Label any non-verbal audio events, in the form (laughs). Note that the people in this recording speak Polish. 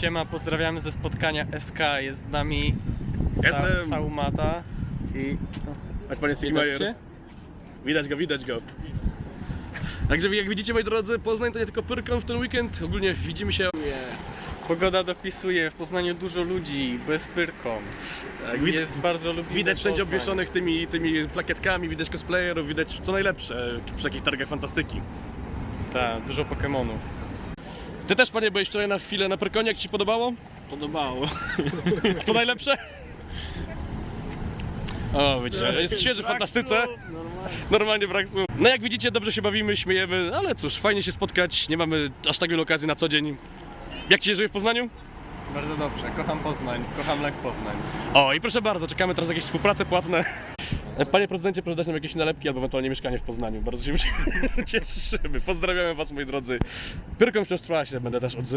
Siema, pozdrawiamy ze spotkania SK. Jest z nami Sa Jestem. Saumata i Chodź panie Widać Stigmajer. cię? Widać go, widać go. Także jak widzicie moi drodzy, Poznań to nie tylko Pyrkon w ten weekend, ogólnie widzimy się... pogoda dopisuje. W Poznaniu dużo ludzi, bez pyrką. Tak, wid- Jest bardzo lubimy Widać wszędzie Poznań. obwieszonych tymi, tymi plakietkami, widać cosplayerów, widać co najlepsze przy takich targach fantastyki. Tak, dużo Pokemonów. Ty też panie byłeś wczoraj na chwilę na Pyrkonie, jak ci się podobało? Podobało. (laughs) Co najlepsze? O, wiecie, jest świeży w fantastyce. Normalnie brak słów. No jak widzicie, dobrze się bawimy, śmiejemy, ale cóż, fajnie się spotkać, nie mamy aż tak wiele okazji na co dzień. Jak ci się żyje w Poznaniu? Bardzo dobrze, kocham Poznań, kocham Lek Poznań. O, i proszę bardzo, czekamy teraz na jakieś współprace płatne. Panie prezydencie, proszę dać nam jakieś nalepki albo ewentualnie mieszkanie w Poznaniu. Bardzo się (laughs) cieszymy. Pozdrawiamy was, moi drodzy. Pyrką wciąż trwa się, będę też odzywał.